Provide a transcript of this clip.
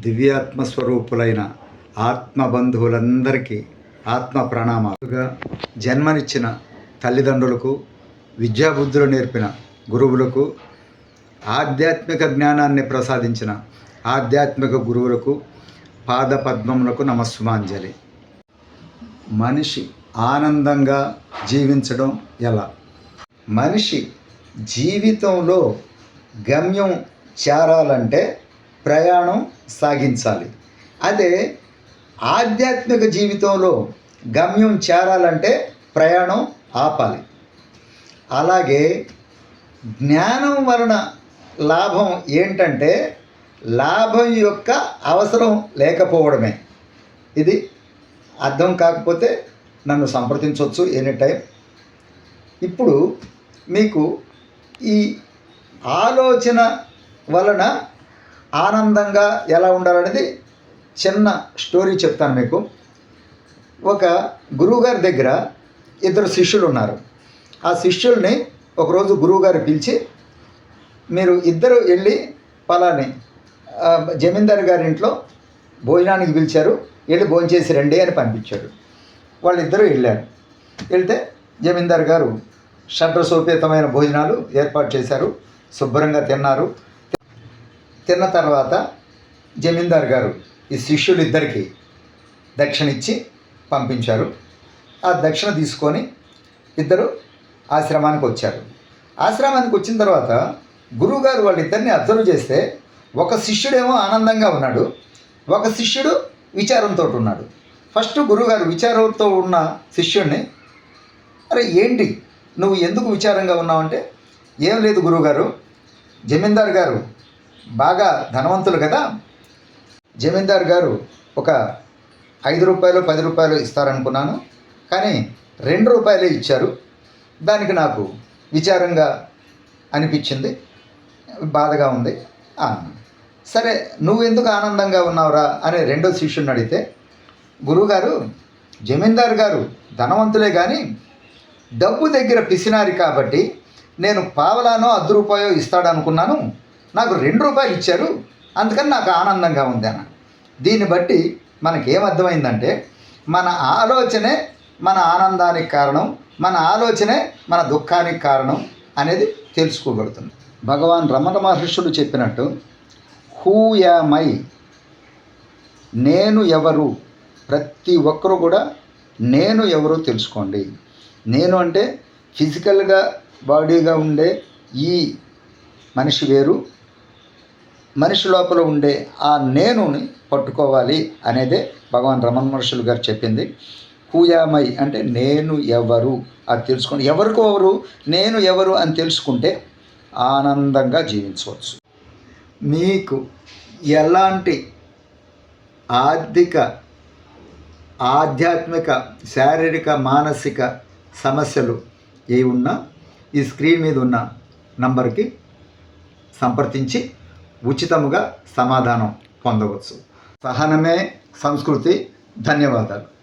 దివ్యాత్మ స్వరూపులైన ఆత్మ బంధువులందరికీ ఆత్మ ప్రణామాలుగా జన్మనిచ్చిన తల్లిదండ్రులకు విద్యాబుద్ధులు నేర్పిన గురువులకు ఆధ్యాత్మిక జ్ఞానాన్ని ప్రసాదించిన ఆధ్యాత్మిక గురువులకు పాద పద్మములకు నమస్సుమాంజలి. మనిషి ఆనందంగా జీవించడం ఎలా? మనిషి జీవితంలో గమ్యం చేరాలంటే ప్రయాణం సాగించాలి. అదే ఆధ్యాత్మిక జీవితంలో గమ్యం చేరాలంటే ప్రయాణం ఆపాలి. అలాగే జ్ఞానం వలన లాభం ఏంటంటే లాభం యొక్క అవసరం లేకపోవడమే. ఇది అర్థం కాకపోతే నన్ను సంప్రదించవచ్చు ఎనీ టైం. ఇప్పుడు మీకు ఈ ఆలోచన వలన ఆనందంగా ఎలా ఉండాలనేది చిన్న స్టోరీ చెప్తాను మీకు. ఒక గురువుగారి దగ్గర ఇద్దరు శిష్యులు ఉన్నారు. ఆ శిష్యుల్ని ఒకరోజు గురువుగారు పిలిచి మీరు ఇద్దరు వెళ్ళి పలాని జమీందారు గారి ఇంట్లో భోజనానికి పిలిచారు వెళ్ళి భోంచేసి రండి అని పంపించాడు. వాళ్ళిద్దరూ వెళ్ళారు. వెళ్తే జమీందారు గారు షడ్రసోపేతమైన భోజనాలు ఏర్పాటు చేశారు శుభ్రంగా తిన్నారు. తిన్న తర్వాత జమీందార్ గారు ఈ శిష్యులిద్దరికీ దక్షిణ ఇచ్చి పంపించారు. ఆ దక్షిణ తీసుకొని ఇద్దరు ఆశ్రమానికి వచ్చారు. ఆశ్రమానికి వచ్చిన తర్వాత గురువుగారు వాళ్ళిద్దరిని అబ్జర్వ్ చేస్తే ఒక శిష్యుడేమో ఆనందంగా ఉన్నాడు ఒక శిష్యుడు విచారంతో ఉన్నాడు. ఫస్ట్ గురువుగారు విచారంతో ఉన్న శిష్యుడిని అరే ఏంటి? నువ్వు ఎందుకు విచారంగా ఉన్నావంటే ఏం లేదు గురువుగారు జమీందార్ గారు బాగా ధనవంతులు కదా? జమీందార్ గారు ఒక ఐదు రూపాయలు పది రూపాయలు ఇస్తారనుకున్నాను. కానీ రెండు రూపాయలే ఇచ్చారు. దానికి నాకు విచారంగా అనిపించింది. బాధగా ఉంది. సరే నువ్వు ఎందుకు ఆనందంగా ఉన్నావురా అనే రెండో శిష్యుని అడిగితే గురువుగారు జమీందార్ గారు ధనవంతులే కానీ డబ్బు దగ్గర పిసినారి కాబట్టి నేను పావలానో అర్ధ రూపాయో ఇస్తాడనుకున్నాను. నాకు రెండు రూపాయలు ఇచ్చారు అందుకని నాకు ఆనందంగా ఉంది అన్న. దీన్ని బట్టి మనకేమర్థమైందంటే మన ఆలోచనే మన ఆనందానికి కారణం మన ఆలోచనే మన దుఃఖానికి కారణం అనేది తెలుసుకోబడుతుంది. భగవాన్ రమణ మహర్షులు చెప్పినట్టు హూ యామై నేను ఎవరు? ప్రతి ఒక్కరు కూడా నేను ఎవరు తెలుసుకోండి. నేను అంటే ఫిజికల్గా బాడీగా ఉండే ఈ మనిషి వేరు మనిషి లోపల ఉండే ఆ నేనుని పట్టుకోవాలి అనేదే భగవాన్ రమణ మహర్షులు గారు చెప్పింది. హూయామై అంటే నేను ఎవరు అది తెలుసుకుని ఎవరికో ఎవరు నేను ఎవరు అని తెలుసుకుంటే ఆనందంగా జీవించవచ్చు. మీకు ఎలాంటి ఆర్థిక ఆధ్యాత్మిక శారీరక మానసిక సమస్యలు ఏ ఉన్నా ఈ స్క్రీన్ మీద ఉన్న నంబర్కి సంప్రదించి ఉచితముగా సమాధానం పొందవచ్చు. సహనమే సంస్కృతి. ధన్యవాదాలు.